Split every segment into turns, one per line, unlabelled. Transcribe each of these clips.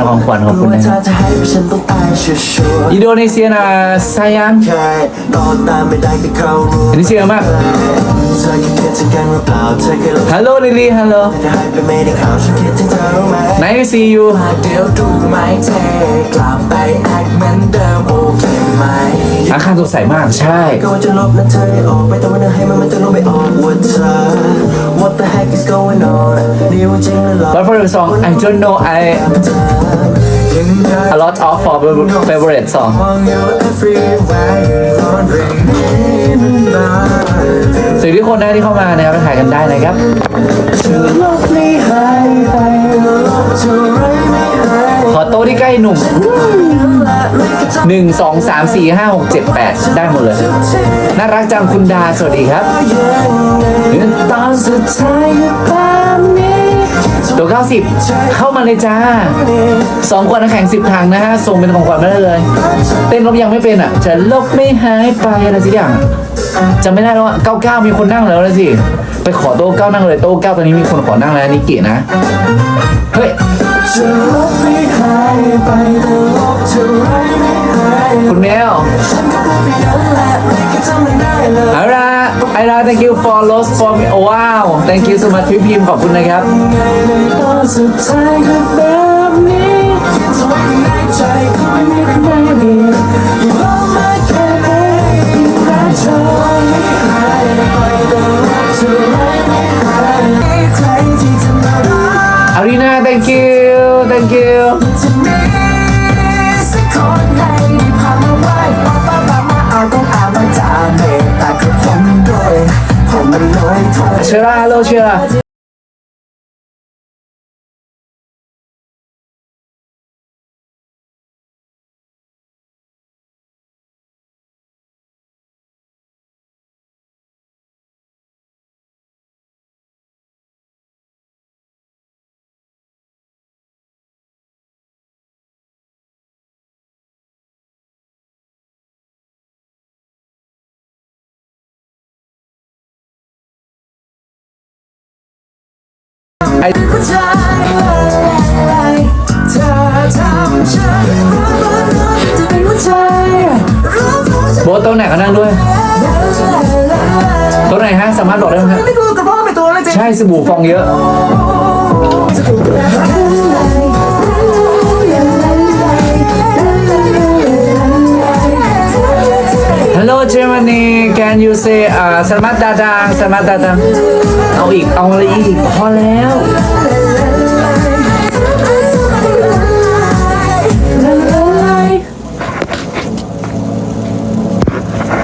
เป็นของขวัญขอบคุณนะ
เธอจะให้ฉันต้องตายชัวร์
อินโดนีเซียนะไซยัน
ๆแค่ต่อตามไม่ได้ก็เข้ารู้
อินนีเซียมาก
เธอคิดถึงกันหรือเปล่าเธอเคยลอง
ฮัลโหลลิลี่ฮัลโหล
จะให้ไปไม่ได้ข่าวฉันคิดถึงเธอรู้ไหม
nice to see you
เดี๋ยวดูไหมเทกลับไปแอคเหมือนเดิมโอเคไหม
อาคารสดใสมากใช่
ก็ว่าจะลบนั้นเธอเรื่ออกว่าเธองหรือหลอก
What for the song I don't know I a lot of for favorite song
มองอยู่ everywhere you're wondering me
สวัสดีทุกคนนะที่เข้ามานะครับไปถ่ายกันได้นะครับ
จะลบไม่หายไปลบเท่าไรไม่หาย
ขอโต๊ะที่ใกล้หนุ่มหนึ่งสองสามสี่ห้าหกเจ็ดแปดได้หมดเลย น่ารักจังคุณดา สวัสดีครับ 190 เข้ามาเลยจ้าสองขวดน้ำแข็ง 10 ถังนะฮะ ส่งเป็นของขวัญมาได้เลย เต้นลบยังไม่เป็นอะ จะลบไม่หายไปอะไรสักอย่างจำไม่ได้แล้วอะ99 มีคนนั่งแล้วนะสิ ไปขอโต๊ะเก้านั่งเลย โต๊ะเก้าตอนนี้มีคนขอนั่งแล้วนิกินะ เฮ้ย คุณแมว
เอา
ละไอรา thank you for lost for me wow thank you so much พี่พิมขอบคุณนะครับ
อารี
นา thank you thank you
อยเท่า
เชอราโลเชอราไอ
หัวใจเธอทำฉันรู้ว่าเราจะเป็นหัวใจรู้ว่าจะ
โบทโต๊ะไหนก็นั่งด้วยโต๊ะไหนฮะสามารถบอกได้ไหมฮะ
ไม่กลัวกับพ่อไม่ตัวเลยจริง
ใช่สบู่ฟองเยอะ Germany can you say อ่าสมัตดาดังสมัตดาดังเอาอีก เอาอะไรอีก พอแล้ว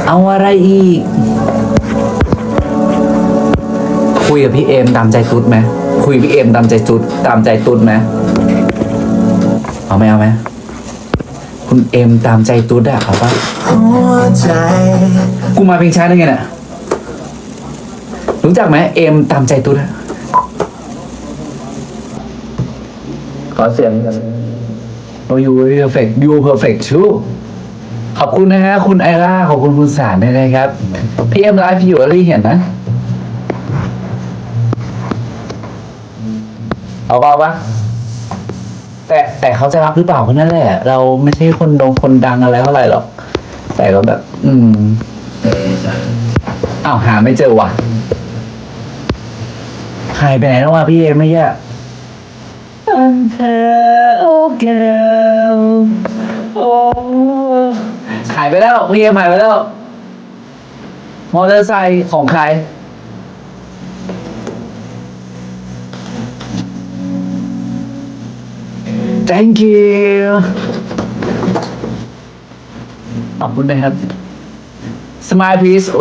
เอาอะไรอีก คุยกับพี่เอมตามใจตุ๊ดไหม คุยพี่เอมตามใจตุ๊ดตามใจตุ๊ดไหม เอาไหมเอาไหม คุณเอ็มตามใจตุ๊ดอะเอาปะ
หัวใจ
กูมาเพลงช้าได้ไงเนี่ยรู้จักไหมเอ็มตามใจตุ๊ดอะขอเสียงกัน Oh you were perfect you were perfect too ขอบคุณนะฮะคุณไอร่าขอบคุณคุณสารด้วยนะครับพี่เอ็มไลฟ์อยู่อะไรเห็นนะเอาเปล่าปะ แต่แต่เขาจะรับหรือเปล่าก็นั่นแหละ เราไม่ใช่คนดงคนดังอะไรเท่าไหร่หรอก แต่ก็แบบ อืมอ้าวหาไม่เจอว่ะหายไปไหนแล้ววะพี่เอ็มไม่แย่อันเธอโอ้แก้วโอ้หายไปแล้วพี่เอ็มหายไปแล้ว มอเตอร์ไซค์ของใคร thank you ขอบคุณนะครับ smile please โ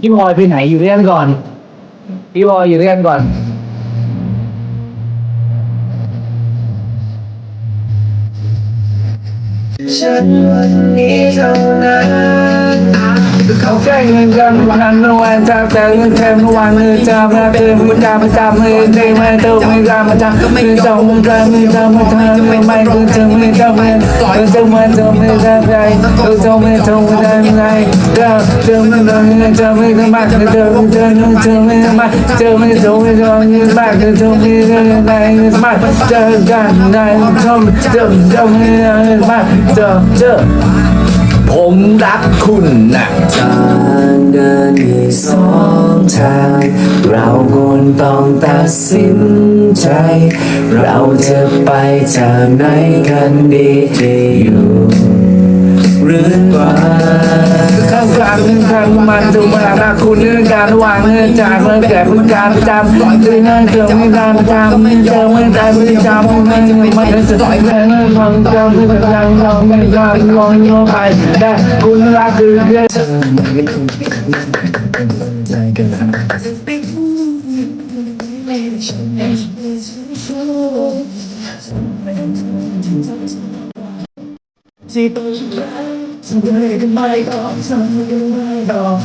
พี่บอยไปไหนอยู่ด้วยกันก่อน พี่บอยอยู่ด้วยกันก่อน
ฉันวันนี้เท่านั้น
เขาแกล้งเงินกันวันนั้นวันจับแต่เงินแทนวันมือจับมาเตือนมือจับมาจับมือเตือนมาเตือนมือจับมาจับมือจับมือจับมือจับมือจับมือไม่คือจับมือจับมือจับมือจับมือจับใจจับมือจับมือจับใจจับจับมือจับมือจับมือจับมาจับจับมือจับมือจับมือจับมาจับมือจับมือจับมือมาจับจับมือจับมือมาจับกันได้จับจับจับมือมาจับจับผมรักคุณนะ
ทางเดินมีสองทาง เราควรต้องตัดสินใจ เราจะไปทางไหนกันดีจะอยู่หรือไป
ข้า งกางหนึ่งทางมันจุมารักคุณเรื่องการวางเงินจากเมื่อแก่คุณการประจำด้วยเงินเจอไม่การประจำไม่เจอไม่ได้ไม่จำไม่ไม่ไม่จะต่อยแม่เงินของจำไม่จำเราไม่ยอมลองโยไปได้คุณรักคือเรื่อง
สิ Somebody can make my heart, can make up,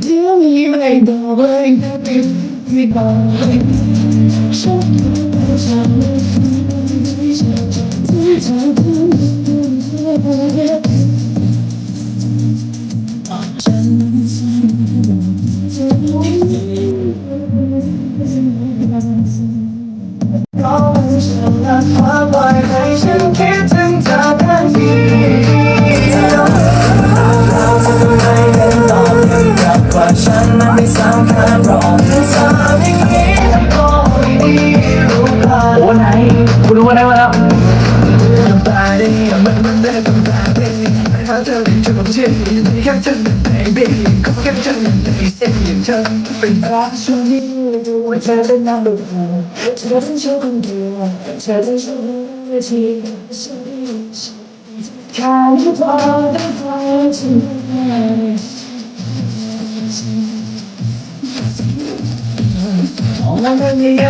Tell
me you. ain't gonna break คุณรู้ว่าได้มาแล้ว
น้ำตาได้มันมันได้น้ำตาได้ถ้าเธอเธอบอกเช่นนี้แค่เธอเป็นเบบี้ก็แค่เธอเป็นเส้นอย่างฉันเป็นรักช่วงนี้เธอเป็นน้ำดุเธอเป็นช่วงคนเดียวเธอเป็นช่วงเวทีแค่พอได้พอที่มัน เคยเสียง
เงี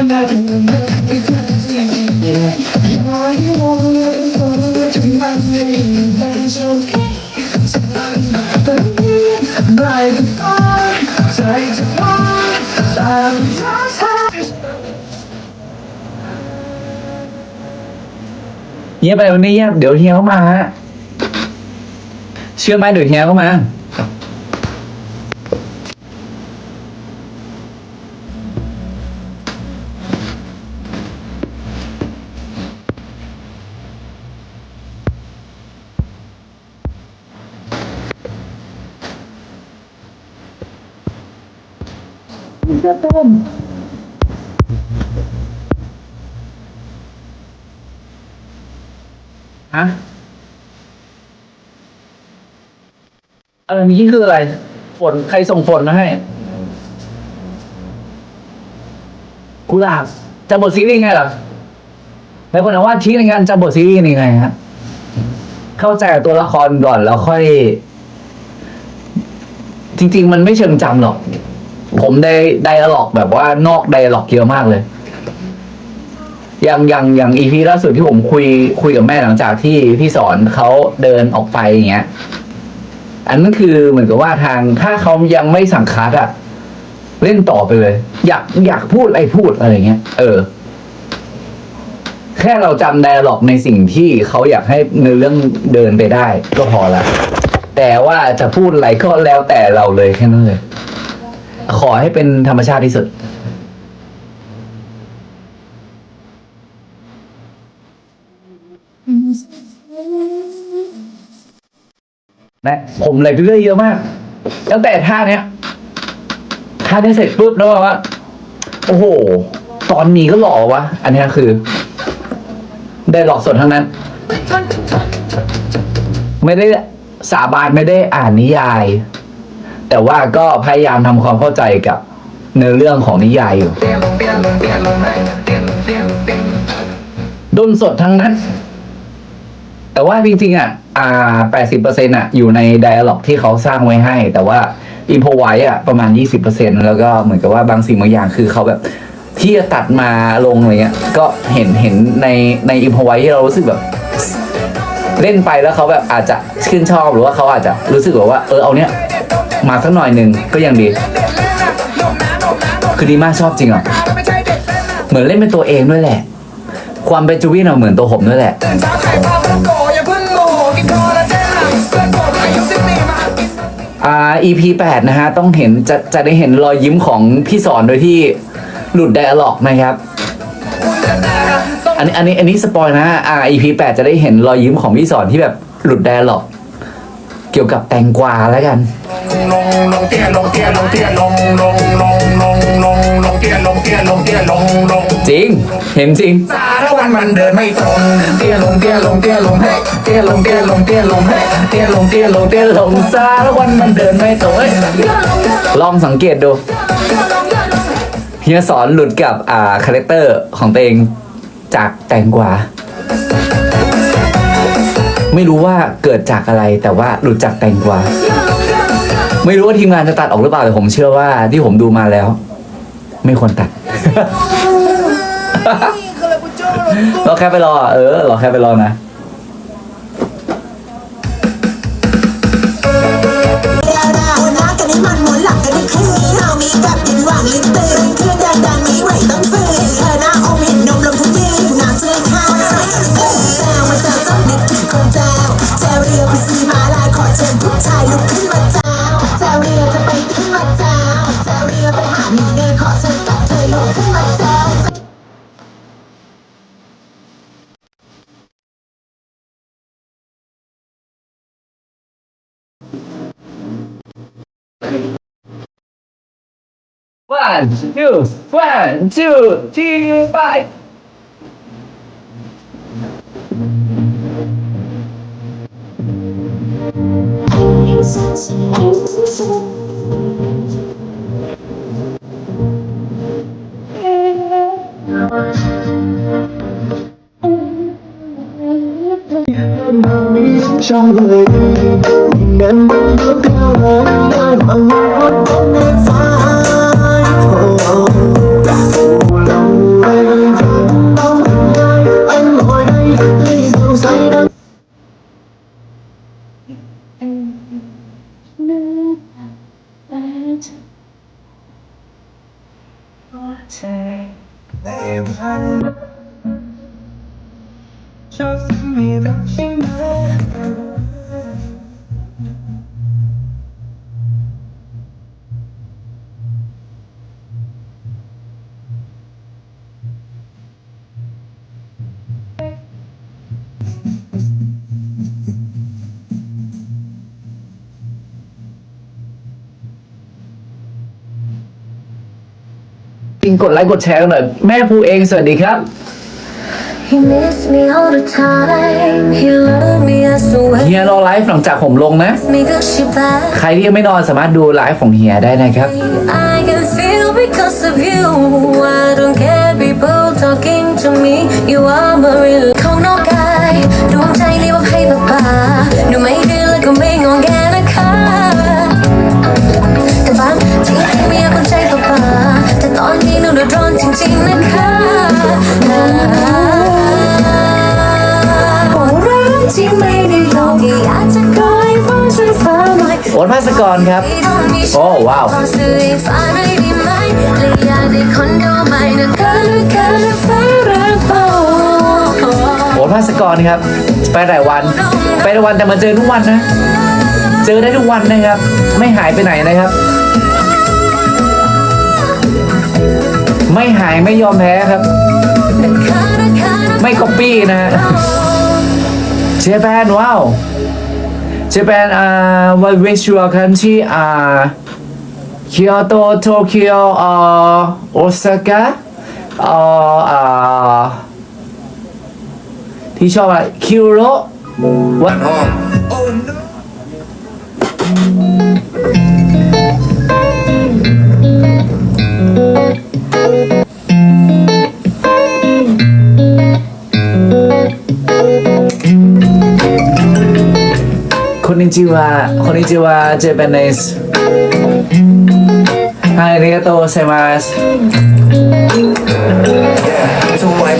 ยบไปวันนี้เงียบเดี๋ยวเฮียเข้ามาฮะเชื่อไหมเดี๋ยวเฮีย เข้ามาฮะอะไรนี้คืออะไร ฝนใครส่งฝนมาให้กุหลาบจะบทซีรีส์ไงเหรอแล้วคนถามว่าชี้ในงานจะบทซีรีส์ยังไงฮะเข้าใจกับตัวละครก่อนแล้วค่อย จริง ๆ มันไม่เชิงจำหรอก ผมได้ไดอะลอกแบบว่านอกไดอะลอกเยอะมากเลย อย่างอย่างอย่างอีพีล่าสุดที่ผมคุยคุยกับแม่หลังจากที่พี่สอนเขาเดินออกไปอย่างเงี้ย อันนั้นคือเหมือนกับว่าทางถ้าเขายังไม่สั่งคัดอะเล่นต่อไปเลย อยากอยากพูดอะไรพูดอะไรเงี้ย เออ แค่เราจำไดอะล็อกในสิ่งที่เขาอยากให้ในเรื่องเดินไปได้ ก็พอละแต่ว่าจะพูดอะไรก็แล้วแต่เราเลยแค่นั้นเลย ขอให้เป็นธรรมชาติที่สุด นะผมเลยเรื่อยเยอะมาก ตั้งแต่ท่าเนี้ยท่านี้เสร็จปุ๊บแล้วว่า โอ้โห ตอนนี้ก็หล่อวะ อันเนี้ยคือ ได้หลอกสดทั้งนั้น ไม่ได้สาบานไม่ได้อ่านนิยาย แต่ว่าก็พยายามทำความเข้าใจกับเนื้อเรื่องของนิยายอยู่ ดนสดทั้งนั้น แต่ว่าจริงๆอะ อ่าแปดสิบเปอร์เซ็นอะ อยู่ในไดอะล็อกที่เขาสร้างไว้ให้ แต่ว่าอินโพไว้อะ ประมาณยี่สิบเปอร์เซ็นแล้วก็เหมือนกับว่าบางสิ่งบางอย่างคือเขาแบบที่จะตัดมาลงอะไรเงี้ย ก็เห็นเห็นในในอิมพอไว้ที่เรารู้สึกแบบ เล่นไปแล้วเขาแบบอาจจะชื่นชอบหรือว่าเขาอาจจะรู้สึกแบบว่า เออเอาเนี้ย มาสักหน่อยหนึ่งก็ยังดี คือดีมากชอบจริงเหรอเหมือนเล่นเป็นตัวเองด้วยแหละ ความเป็นจูวี่น่ะเหมือนตัวผมด้วยแหละอ่า EP 8นะฮะ ต้องเห็นจะจะได้เห็นรอยยิ้มของพี่สอนโดยที่หลุดไดอะล็อกนะครับ อันนี้อันนี้อันนี้สปอยนะอ่า EP 8จะได้เห็นรอยยิ้มของพี่สอนที่แบบหลุดไดอะล็อก เกี่ยวกับแตงกวาแล้วกัน
ลงลงเตี้ยลงเตี้ยลงเตี้ยลงลงลงลงลงลงเตี้ยลงเตี้ยลงเตี้ยลงลง
จริง เห็นจริง
สารวันมันเดินไม่ตรงเตี้ยลงเตี้ยลงเตี้ยลงให้เตี้ยลงเตี้ยลงเตี้ยลงให้เตี้ยลงเตี้ยลงเตี้ยลง
ซาแล้ววันมันเดินไม่ตรงเอ้ยลองสังเกตดูเฮียสอนหลุดกับอ่าคาแรคเตอร์ของตัวเองจากแตงกวาไม่รู้ว่าเกิดจากอะไรแต่ว่าหลุดจากแตงกวา ไม่รู้ว่าทีมงานจะตัดออกหรือเปล่าแต่ผมเชื่อว่าที่ผมดูมาแล้ว ไม่ควรตัด เราแค่ไปรอ เออเราแค่ไปรอนะ
ดาราหัวหน้ากันให้มันหมุนหลังกันให้คืนเรามีแบบกินหวานลิ้นตื่นเครื่องดังดังมีไหวต้อง
One, two, one, two, three, five.
ในพันชอ
งกดไลค์กดแชร์กันหน่อย แม่ภูเองสวัสดีครับ
He missed me all the time. He loved me as the
เฮี
way
ยรอไลฟ์หลังจากผมลงนะ
me good she bad.
ใครที่ยังไม่นอนสามารถดูไลฟ์ของเฮียได้นะครับ
I can feel because of you. I don't care people talking to me. You are my real ของนอกกายดวงใจรีบเอาให้ป๊าป๊าดูไม่ดื้อแล้วก็ไม่งอแง
สกรครับ โอ้ว้าว โอ๊ตภาสกรครับ ไปหลายวัน ไปหลายวันแต่มาเจอทุกวันนะ เจอได้ทุกวันนะครับ ไม่หายไปไหนนะครับ ไม่หายไม่ยอมแพ้ครับ ไม่ก๊อปปี้นะฮะเจแปนว้าว เจแปนอ่า what which your country อ่า Kyoto Tokyo อ่า Osaka อ่าอ่าที่ชอบอะไรคิวโรวัด
ห้อง
にちは。こんにちは。ジェペンです。はい、ありがとうございます。